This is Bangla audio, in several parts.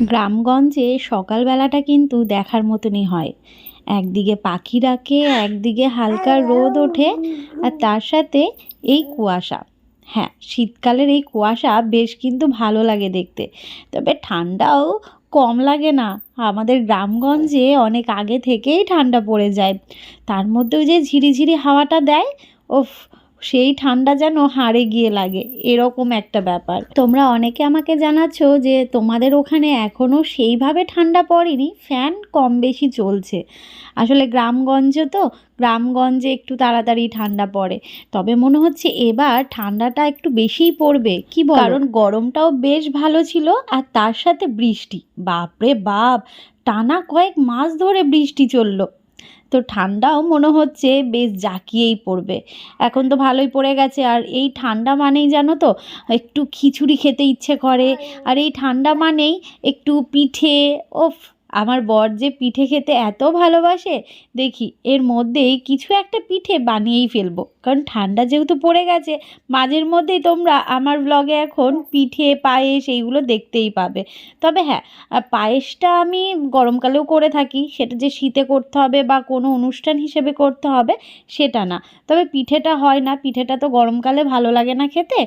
গ্রামগঞ্জে সকালবেলাটা কিন্তু দেখার মতনই হয়। একদিকে পাখি ডাকে, একদিকে হালকা রোদ ওঠে, আর তার সাথে এই কুয়াশা। হ্যাঁ শীতকালের এই কুয়াশা বেশ কিন্তু ভালো লাগে দেখতে। তবে ঠান্ডাও কম লাগে না। আমাদের গ্রামগঞ্জে অনেক আগে থেকেই ঠান্ডা পড়ে যায়। তার মধ্যেও যে ঝিরিঝিরি হাওয়াটা দেয়, ওফ সেই ঠান্ডা যেন হাড়ে গিয়ে লাগে, এরকম একটা ব্যাপার। তোমরা অনেকে আমাকে জানাচ্ছ যে তোমাদের ওখানে এখনও সেইভাবে ঠান্ডা পড়েনি, ফ্যান কম বেশি চলছে। আসলে গ্রামগঞ্জে তো, গ্রামগঞ্জে একটু তাড়াতাড়ি ঠান্ডা পড়ে। তবে মনে হচ্ছে এবার ঠান্ডাটা একটু বেশিই পড়বে। কি কারণ গরমটাও বেশ ভালো ছিল, আর তার সাথে বৃষ্টি। বাপরে বাপ! টানা কয়েক মাস ধরে বৃষ্টি চলল। তো ঠান্ডাও মনে হচ্ছে বেশ জাকিয়েই পড়বে। এখন তো ভালোই পড়ে গেছে আর এই ঠান্ডা মানেই জানো তো একটু খিচুড়ি খেতে ইচ্ছে করে। আর এই ঠান্ডা মানেই একটু পিঠে ওফ আমার বর যে পিঠে খেতে এত ভালোবাসে, দেখি এর মধ্যেই কিছু একটা পিঠে বানিয়েই ফেলব। কারণ ঠান্ডা যেহেতু পড়ে গেছে, মাঝের মধ্যেই তোমরা আমার ব্লগে এখন পিঠে, পায়েস এইগুলো দেখতেই পাবে। তবে হ্যাঁ পায়েসটা আমি গরমকালেও করে থাকি, সেটা যে শীতে করতে হবে বা কোনো অনুষ্ঠান হিসেবে করতে হবে, সেটা না। তবে পিঠেটা হয় না, পিঠেটা তো গরমকালে ভালো লাগে না খেতে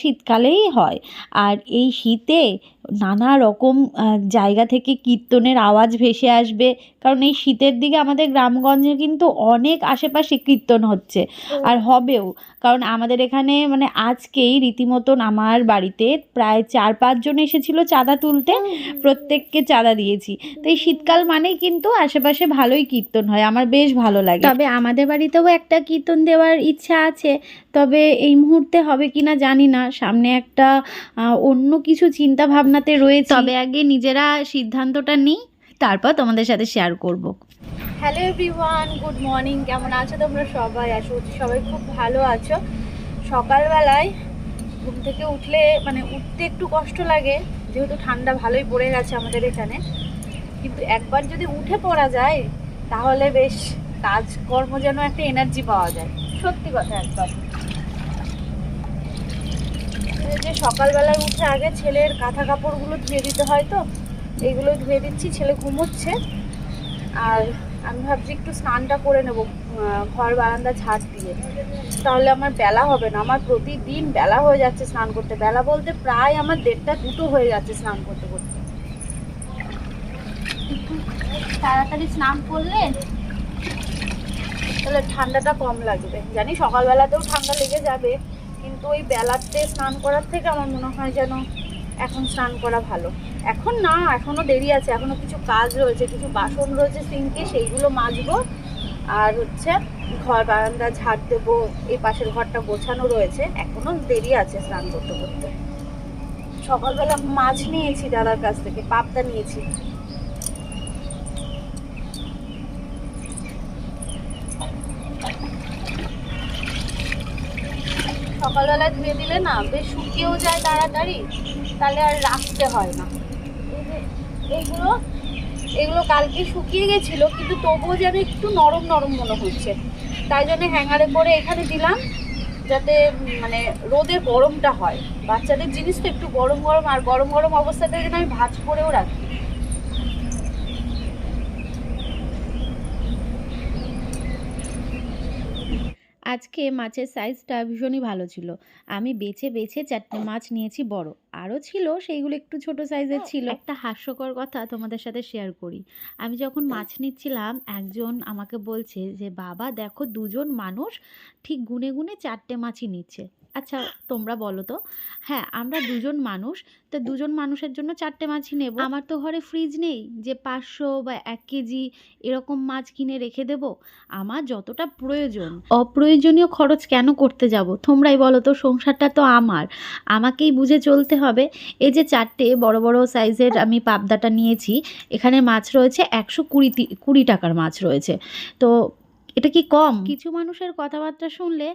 শীতকালেই হয়। আর এই শীতে নানা রকম জায়গা থেকে কীর্তনের আওয়াজ ভেসে আসবে। কারণ এই শীতের দিকে আমাদের গ্রামগঞ্জে কিন্তু অনেক আশেপাশে কীর্তন হচ্ছে। আর হবেও। কারণ আমাদের এখানে মানে আজকেই রীতিমতন আমার বাড়িতে প্রায় চার পাঁচজন এসেছিল চাঁদা তুলতে। প্রত্যেককে চাঁদা দিয়েছি। তো এই শীতকাল মানেই কিন্তু আশেপাশে ভালোই কীর্তন হয়। আমার বেশ ভালো লাগে। তবে আমাদের বাড়িতেও একটা কীর্তন দেওয়ার ইচ্ছা আছে। তবে এই মুহূর্তে হবে কিনা জানি না। সামনে একটা অন্য কিছু চিন্তা ভাবনাতে রয়েছে। তবে আগে নিজেরা সিদ্ধান্তটা নিই। তারপর তোমাদের সাথে শেয়ার করব। হ্যালো এভরিওয়ান গুড মর্নিং কেমন আছো তোমরা সবাই? আসো সবাই খুব ভালো আছো। সকালবেলায় ঘুম থেকে উঠলে মানে উঠতে একটু কষ্ট লাগে, যেহেতু ঠান্ডা ভালোই পড়ে গেছে আমাদের এখানে। কিন্তু একবার যদি উঠে পড়া যায়, তাহলে বেশ কাজকর্ম যেন একটা এনার্জি পাওয়া যায়। সত্যি কথা একবার যে সকালবেলায় উঠে আগে ছেলের কাঁথা কাপড়গুলো ধুয়ে দিতে হয় তো এইগুলো ধুয়ে দিচ্ছি, ছেলে ঘুমোচ্ছে। আর আমি ভাবছি একটু স্নানটা করে নেব ঘর বারান্দা ঝাড় দিয়ে। তাহলে আমার বেলা হবে না, আমার প্রতিদিন বেলা হয়ে যাচ্ছে স্নান করতে। বেলা বলতে প্রায় আমার দেড়টা দুটো হয়ে যাচ্ছে স্নান করতে করতে। তাড়াতাড়ি স্নান করলে তাহলে ঠান্ডাটা কম লাগবে। জানি সকালবেলাতেও ঠান্ডা লেগে যাবে, কিন্তু ওই বেলাতে স্নান করার থেকে আমার মনে হয় যেন এখন স্নান করা ভালো। এখন না, এখনও দেরি আছে, এখনও কিছু কাজ রয়েছে, কিছু বাসন রয়েছে, সিঙ্কে সেইগুলো মাজবো। আর হচ্ছে ঘর বারান্দা ঝাড় দেবো, এই পাশের ঘরটা গোছানো রয়েছে, এখনও দেরি আছে স্নান করতে করতে। সকালবেলা মাছ নিয়েছি দাদার কাছ থেকে, পাবদা নিয়েছি। সকালবেলা ধুয়ে দিলে না, বেশ শুকিয়েও যায় তাড়াতাড়ি, তাহলে আর রাখতে হয় না। এইগুলো এগুলো কালকে শুকিয়ে গেছিল, কিন্তু তবুও যেন একটু নরম নরম মনে হচ্ছে। তাই জন্য হ্যাঙ্গারে করে এখানে দিলাম, যাতে মানে রোদের গরমটা হয়। বাচ্চাদের জিনিস তো একটু গরম গরম আর গরম গরম অবস্থাতে যেন আমি ভাজ করেও রাখি। আজকে মাছের সাইজটা ভীষণই ভালো ছিল। আমি বেছে বেছে চারটে মাছ নিয়েছি বড়। আরও ছিল সেইগুলো একটু ছোট সাইজের ছিল। একটা হাস্যকর কথা তোমাদের সাথে শেয়ার করি। আমি যখন মাছ নিচ্ছিলাম একজন আমাকে বলছে যে বাবা দেখো দুজন মানুষ ঠিক গুনে গুনে চারটে মাছই নিচ্ছে। আচ্ছা তোমরা বলো তো। হ্যাঁ আমরা দুজন মানুষ, তো দুজন মানুষের জন্য চারটে মাছই নেব। আমার তো ঘরে ফ্রিজ নেই, যে পাঁচশো বা এক কেজি এরকম মাছ কিনে রেখে দেব। আমার যতটা প্রয়োজন। অপ্রয়োজনীয় খরচ কেন করতে যাব? তোমরাই বলো তো, সংসারটা তো আমার। আমাকেই বুঝে চলতে হবে। এই যে চারটে বড় বড় সাইজের আমি পাবদাটা নিয়েছি, এখানে মাছ রয়েছে একশো কুড়ি কুড়ি টাকার মাছ রয়েছে। তো এটা কি কম? কিছু মানুষের কথাবার্তা শুনলে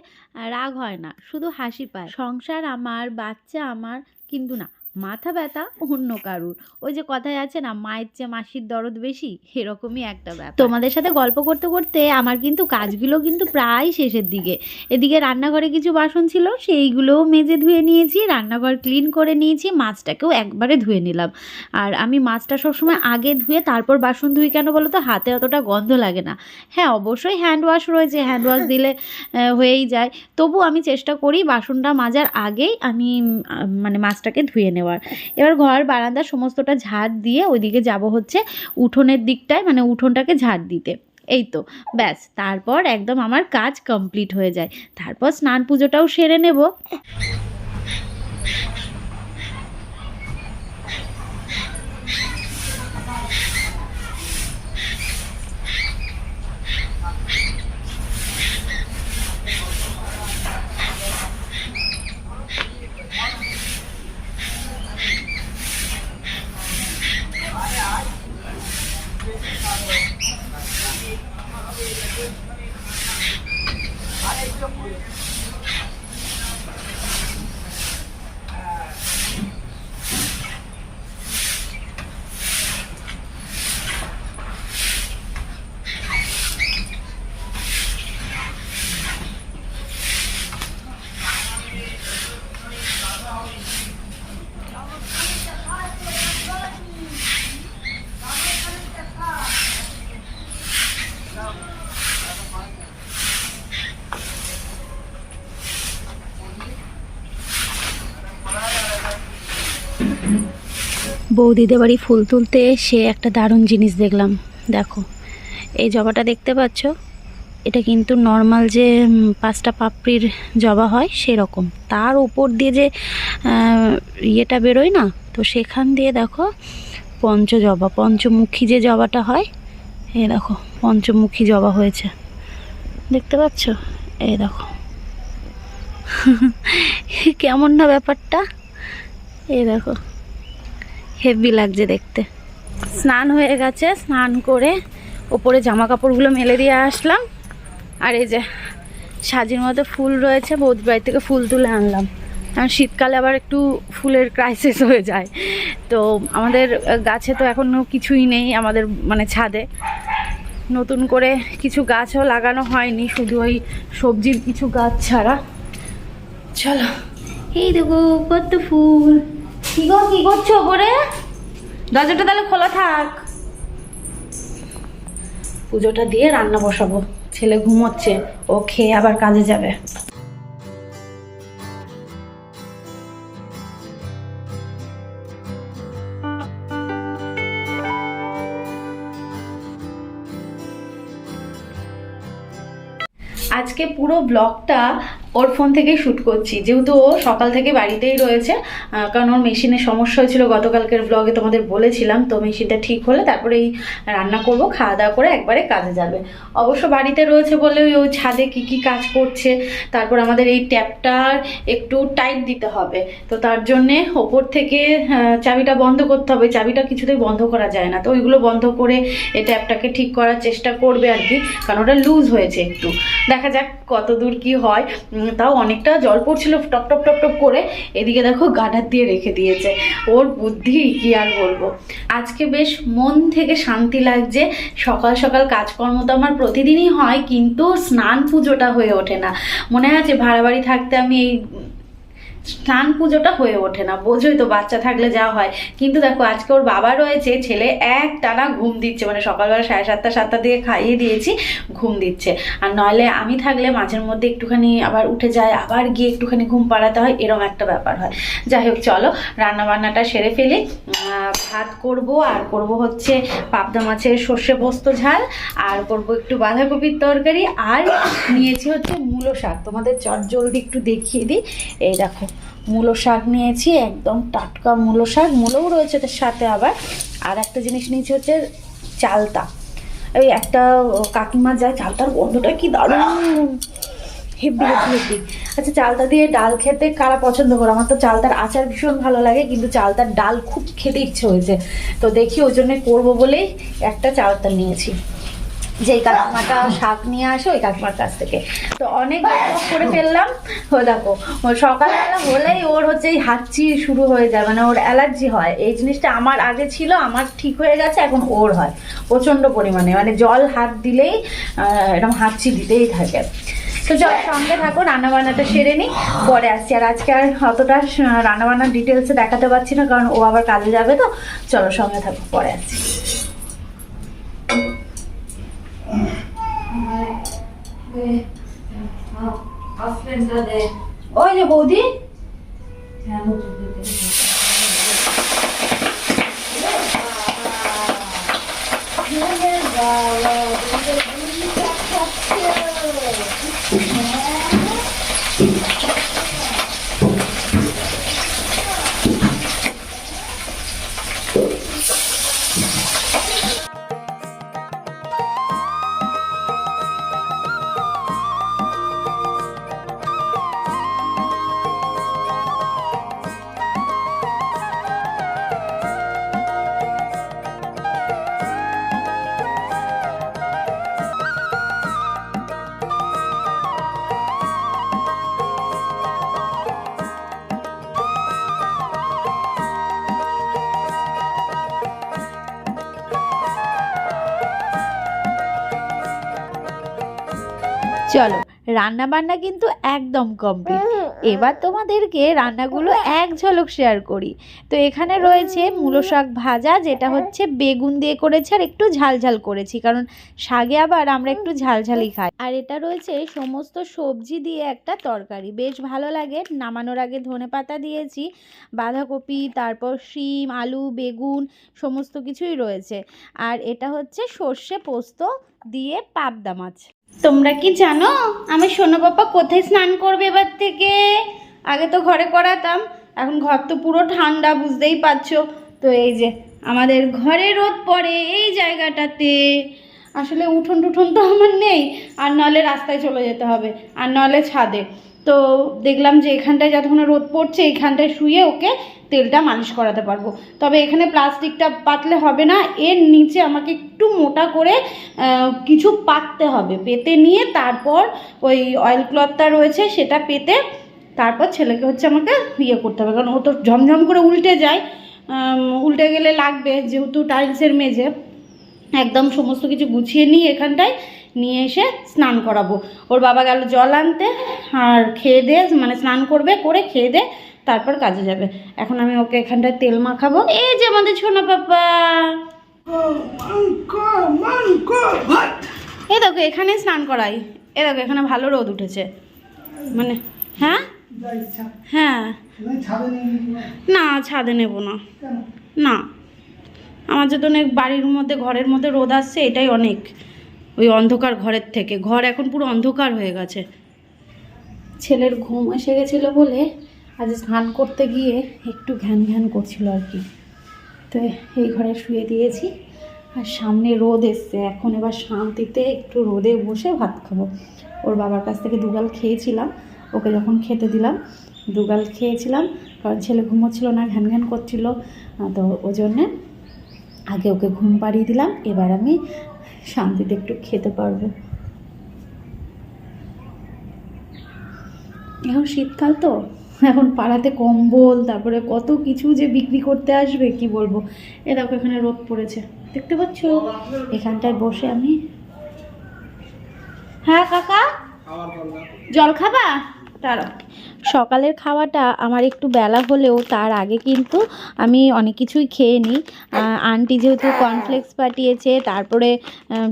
রাগ হয় না, শুধু হাসি পায়। সংসার আমার, বাচ্চা আমার, কিন্তু না। মাথা ব্যথা অন্য কারুর। ওই যে কথায় আছে না, মায়ের চেয়ে মাসির দরদ বেশি, এরকমই একটা ব্যাপার। তোমাদের সাথে গল্প করতে করতে আমার কিন্তু কাজগুলো কিন্তু প্রায় শেষের দিকে। এদিকে রান্নাঘরে কিছু বাসন ছিল, সেইগুলোও মেজে ধুয়ে নিয়েছি, রান্নাঘর ক্লিন করে নিয়েছি, মাছটাকেও একবারে ধুয়ে নিলাম। আর আমি মাছটা সবসময় আগে ধুয়ে তারপর বাসন ধুই কেন বলো তো? হাতে অতটা গন্ধ লাগে না। হ্যাঁ অবশ্যই হ্যান্ড ওয়াশ রয়েছে হ্যান্ড ওয়াশ দিলে হয়েই যায়। তবু আমি চেষ্টা করি বাসনটা মাজার আগেই আমি মানে মাছটাকে ধুয়ে নেওয়ার। এবার ঘর, বারান্দা সমস্তটা ঝাড় দিয়ে ওইদিকে যাব হচ্ছে উঠোনের দিকটায় মানে উঠোনটাকে ঝাড় দিতে। এই তো, ব্যাস, তারপর একদম আমার কাজ কমপ্লিট হয়ে যায়। তারপর স্নান পুজোটাও সেরে নেব। বৌদিদের বাড়ি ফুল তুলতে সে একটা দারুণ জিনিস দেখলাম। দেখো, এই জবাটা দেখতে পাচ্ছ? এটা কিন্তু নর্মাল যে পাঁচটা পাপড়ির জবা হয় সেরকম। তার উপর দিয়ে যে ইয়েটা বেরোয় না, তো সেখান দিয়ে দেখো পঞ্চ জবা পঞ্চমুখী যে জবাটা হয়, এই দেখো, পঞ্চমুখী জবা হয়েছে। দেখতে পাচ্ছ? এই দেখো। কেমন না ব্যাপারটা? এই দেখো। হেভি লাগছে দেখতে। স্নান হয়ে গেছে স্নান করে ওপরে জামা কাপড়গুলো মেলে দিয়ে আসলাম। আর এই যে সাজির মতো ফুল রয়েছে বৌদি বাড়ি থেকে ফুল তুলে আনলাম। কারণ শীতকালে আবার একটু ফুলের ক্রাইসিস হয়ে যায়। তো আমাদের গাছে তো এখনও কিছুই নেই আমাদের মানে ছাদে। নতুন করে কিছু গাছও লাগানো হয়নি শুধু ওই সবজির কিছু গাছ ছাড়া। চলো। এই দেখো কত ফুল। কি গো, কি করছ ওপরে? দরজাটা তাহলে খোলা থাক। পুজোটা দিয়ে রান্না বসাবো। ছেলে ঘুমোচ্ছে, ও খেয়ে আবার কাজে যাবে। আজকে পুরো ব্লগটা ওর ফোন থেকেই শ্যুট করছি। যেহেতু ও সকাল থেকে বাড়িতেই রয়েছে কারণ ওর মেশিনের সমস্যা হয়েছিল, গতকালকের ব্লগে তোমাদের বলেছিলাম, তো মেশিনটা ঠিক হলে তারপরে এই রান্না করব, খাওয়া দাওয়া করে একবারে কাজে যাবে। অবশ্য বাড়িতে রয়েছে বলে ওই ছাদে কি কি কাজ করছে, তারপর আমাদের এই ট্যাপটার একটু টাইট দিতে হবে। তো তার জন্যে ওপর থেকে চাবিটা বন্ধ করতে হবে। চাবিটা কিছুতেই বন্ধ করা যায় না। তো ওইগুলো বন্ধ করে এই ট্যাপটাকে ঠিক করার চেষ্টা করবে আর কি, কারণ ওটা লুজ হয়েছে একটু। দেখা যাক কত দূর কি হয়। তাও অনেকটা জল পড়ছিল, টপ টপ টপ টপ করে। এদিকে দেখো গাডার দিয়ে রেখে দিয়েছে। ওর বুদ্ধি কি আর বলব? আজকে বেশ মন থেকে শান্তি লাগছে। সকাল সকাল কাজকর্ম তো আমার প্রতিদিনই হয়, কিন্তু স্নান পুজোটা হয়ে ওঠে না। মনে আছে ভাড়া বাড়ি থাকতে আমি এই স্নান পুজোটা হয়ে ওঠে না, বোঝোই তো বাচ্চা থাকলে যা হয়। কিন্তু দেখো, আজকে ওর বাবা রয়েছে, ছেলে এক টানা ঘুম দিচ্ছে মানে সকালবেলা সাড়ে সাতটা সাতটা দিকে খাইয়ে দিয়েছি, ঘুম দিচ্ছে। আর নইলে আমি থাকলে মাঝের মধ্যে একটুখানি আবার উঠে যায়, আবার গিয়ে একটুখানি ঘুম পাড়াতে হয় এরকম একটা ব্যাপার হয়। যাই হোক, চলো রান্না বান্নাটা সেরে ফেলি। ভাত করব, আর করব হচ্ছে পাবদা মাছের সর্ষে পোস্ত ঝাল, আর করব একটু বাঁধাকপির তরকারি, আর নিয়েছি হচ্ছে মূলো শাক। তোমাদের চট জলদি একটু দেখিয়ে দিই। এই দেখো। মূলো শাক নিয়েছি, একদম টাটকা মূলো শাক, মূলোও রয়েছে তার সাথে আবার। আর একটা জিনিস নিয়েছি হচ্ছে চালতা। ওই একটা কাকিমা যায়, চালতার গন্ধটা কি দারুণ। হেব্বি হেব্বি হেব্বি। আচ্ছা চালতা দিয়ে ডাল খেতে কারা পছন্দ করে? আমার তো চালতার আচার ভীষণ ভালো লাগে, কিন্তু চালতার ডাল খুব খেতে ইচ্ছে হয়েছে। তো দেখি ওই জন্য করব বলেই একটা চালতা নিয়েছি। যেই কাকিমাটা শাক নিয়ে আসে, ওই কাকিমার কাছ থেকে। তো অনেক করে ফেললাম। ও দেখো সকালবেলা হলেই ওর হচ্ছে এই হাঁচি শুরু হয়ে যায় মানে ওর অ্যালার্জি হয়। এই জিনিসটা আমার আগে ছিল, আমার ঠিক হয়ে গেছে, এখন ওর হয়। প্রচণ্ড পরিমাণে মানে জল হাত দিলেই এরকম হাঁচি দিতেই থাকে। তো চল, সঙ্গে থাকো, রান্নাবান্নাটা সেরে নিই পরে আসছি। আর আজকে আর অতটা রান্নাবান্নার ডিটেলসে দেখাতে পারছি না, কারণ ও আবার কাজে যাবে তো। চলো, সঙ্গে থাকো, পরে আসছি। ওই যে বৌদি চলো রান্না বান্না কিন্তু একদম কমপ্লিট এবার তোমাদেরকে রান্নাগুলো এক ঝলক শেয়ার করি। তো এখানে রয়েছে মূলো শাক ভাজা, যেটা হচ্ছে বেগুন দিয়ে করেছি আর একটু ঝাল ঝাল করেছি, কারণ শাগে আবার আমরা একটু ঝালঝালি খাই। আর এটা রয়েছে সমস্ত সবজি দিয়ে একটা তরকারি। বেশ ভালো লাগে, নামানোর আগে ধনে পাতা দিয়েছি, বাঁধাকপি, তারপর শিম, আলু, বেগুন, সমস্ত কিছুই রয়েছে। আর এটা হচ্ছে সর্ষে পোস্ত দিয়ে পাবদা মাছ। তোমরা কি জানো? আমি সোনা বাবা কোথায় স্নান করবে এবার থেকে? আগে তো ঘরে করাতাম, এখন ঘর তো পুরো ঠান্ডা, বুঝতেই পারছ। তো এই যে, আমাদের ঘরে রোদ পড়ে এই জায়গাটাতে। আসলে উঠোন টুঠোন তো আমার নেই, আর নলে রাস্তায় চলে যেতে হবে, আর নলে ছাদে। তো দেখলাম যে এখানটায় যতক্ষণ রোদ পড়ছে, এখানটায় শুয়ে ওকে তেলটা মালিশ করাতে পারব। তবে এখানে প্লাস্টিকটা পাতলে হবে না, এর নিচে আমাকে একটু মোটা করে কিছু পাততে হবে। পেতে নিয়ে তারপর ওই অয়েল ক্লথটা রয়েছে, সেটা পেতে তারপর ছেলেকে হচ্ছে আমাকে ইয়ে করতে হবে। কারণ ও তো ঝমঝম করে উল্টে যায়। উল্টে গেলে লাগবে, যেহেতু টাইলসের মেঝে। একদম সমস্ত কিছু গুছিয়ে নিয়ে এখানটায় নিয়ে এসে স্নান করাবো। ওর বাবা গেল জল আনতে, আর খেয়ে দিয়ে মানে স্নান করবে, করে খেয়ে দিয়ে তারপর কাজে যাবে। এখন আমি ওকে এখানটায় তেল মাখাবো। এই যে আমাদের ছোনা পাপা। এই দেখো, এখানে স্নান করাই। এ দেখো, এখানে ভালো রোদ উঠেছে। মানে হ্যাঁ? হ্যাঁ। না, ছাদে নেব না। না। আমার যত অনেক বাড়ির মধ্যে, ঘরের মধ্যে রোদ আসছে, এটাই অনেক। ওই অন্ধকার ঘরের থেকে। ঘর এখন পুরো অন্ধকার হয়ে গেছে। ছেলের ঘুম এসে গেছিল বলে আজ স্নান করতে গিয়ে একটু ঘ্যান ঘ্যান করছিল আর কি। তো এই ঘরে শুয়ে দিয়েছি আর সামনে রোদ এসছে। এখন এবার শান্তিতে একটু রোদে বসে ভাত খাব। ওর বাবার কাছ থেকে দুগাল খেয়েছিলাম, ওকে যখন খেতে দিলাম, দুগাল খেয়েছিলাম, কারণ ছেলে ঘুমোচ্ছিল না, ঘ্যান ঘ্যান করছিল। তো ওই জন্যে আগে ওকে ঘুম পাড়িয়ে দিলাম, এবার আমি শান্তিতে একটু খেতে পারব। এখন শীতকাল তো এখন পাড়াতে কম্বল তারপরে কত কিছু যে বিক্রি করতে আসবে কি বলব? এ দেখো এখানে রোদ পড়েছে। দেখতে পাচ্ছ? এখানটায় বসে আমি। হ্যাঁ কাকা? জল খাবা? সকালের খাওয়াটা আমার একটু বেলা হলেও তার আগে কিন্তু আমি অনেক কিছুই খেয়ে নিই। আন্টি যেহেতু কর্নফ্লেক্স পাঠিয়েছে, তারপরে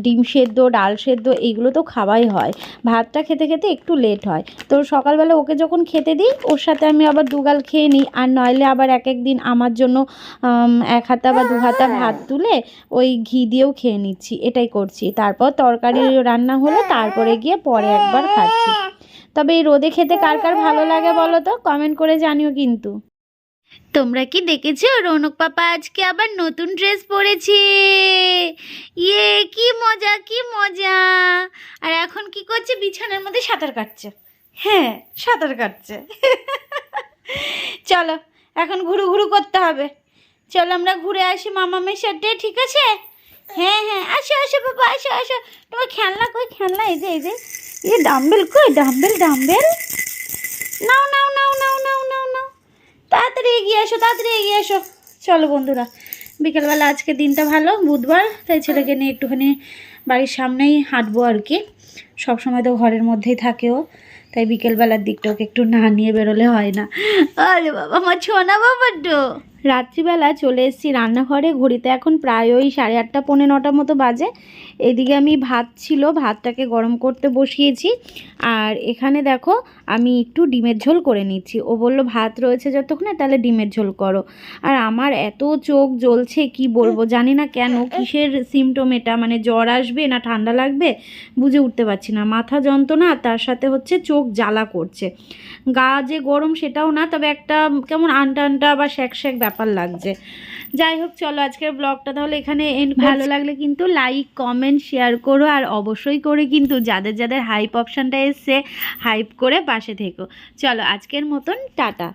ডিম সেদ্ধ, ডাল সেদ্ধ এইগুলো তো খাওয়াই হয়। ভাতটা খেতে খেতে একটু লেট হয়। তো সকালবেলা ওকে যখন খেতে দিই, ওর সাথে আমি আবার দুগাল খেয়ে নিই। আর নইলে আবার এক এক দিন আমার জন্য এক হাতা বা দু হাতা ভাত তুলে ওই ঘি দিয়েও খেয়ে নিচ্ছি। এটাই করছি। তারপর তরকারি রান্না হলে, তারপরে গিয়ে পরে একবার খাচ্ছি। তবে এই রোদে খেতে কার কার ভালো লাগে বলো তো? কমেন্ট করে জানিও কিন্তু। তোমরা কি দেখেছ? রৌনক পাপা আজকে আবার নতুন ড্রেস পরেছে। ইয়ে কি মজা কি মজা। আর এখন কি করছে? বিছানার মধ্যে সাঁতার কাটছে। হ্যাঁ সাঁতার কাটছে। চলো, এখন ঘুরু ঘুরু করতে হবে। চলো আমরা ঘুরে আসি মামামের সাথে, ঠিক আছে? হ্যাঁ হ্যাঁ আসো আসো বাবা আসো আসো। তোমার খেলনা কই? খেলনা এই যে এই যে। এই ডাম্বেল কই? ডাম্বেল ডাম্বেল নাও নাও নাও নাও নাও নাও নাও। তাড়াতাড়ি এগিয়ে এসো, তাড়াতাড়ি এগিয়ে এসো। চলো বন্ধুরা, বিকেলবেলা আজকে দিনটা ভালো, বুধবার, তাই ছেলেকে নিয়ে একটুখানি বাড়ির সামনেই হাঁটবো আর কি। সবসময় তো ঘরের মধ্যেই থাকেও তাই বিকেলবেলার দিকটা ওকে একটু না নিয়ে বেরোলে হয় না। আরে বাবা, আমার ছোনা বাবা তো রাত্রিবেলা চলে এসেছি রান্নাঘরে। ঘড়িতে এখন প্রায় ওই সাড়ে আটটা, পৌনে নটার মতো বাজে। এদিকে আমি ভাত ছিল, ভাতটাকে গরম করতে বসিয়েছি। আর এখানে দেখো, আমি একটু ডিমের ঝোল করে নিচ্ছি। ও বলল, ভাত রয়েছে যতক্ষণে তাহলে ডিমের ঝোল করো। আর আমার এত চোখ জ্বলছে, কি বলব, জানি না কেন, কিসের সিমটম এটা? মানে জ্বর আসবে না ঠান্ডা লাগবে? বুঝে উঠতে পারছি না। মাথা যন্ত্রণা তার সাথে হচ্ছে চোখ জ্বালা করছে। গা যে গরম, সেটাও না, তবে একটা কেমন আনটা আনটা বা শ্যাক শ্যাক ব্যাপার লাগছে। যাই হোক, চলো আজকের ব্লগটা তাহলে এখানে এন্ড ভালো লাগলে কিন্তু লাইক কমেন্ট শেয়ার করো আর অবশ্যই করে কিন্তু যাদের যাদের হাইপ অপশানটা এসছে হাইপ করে পাশে থেকো। চলো আজকের মতন, টাটা।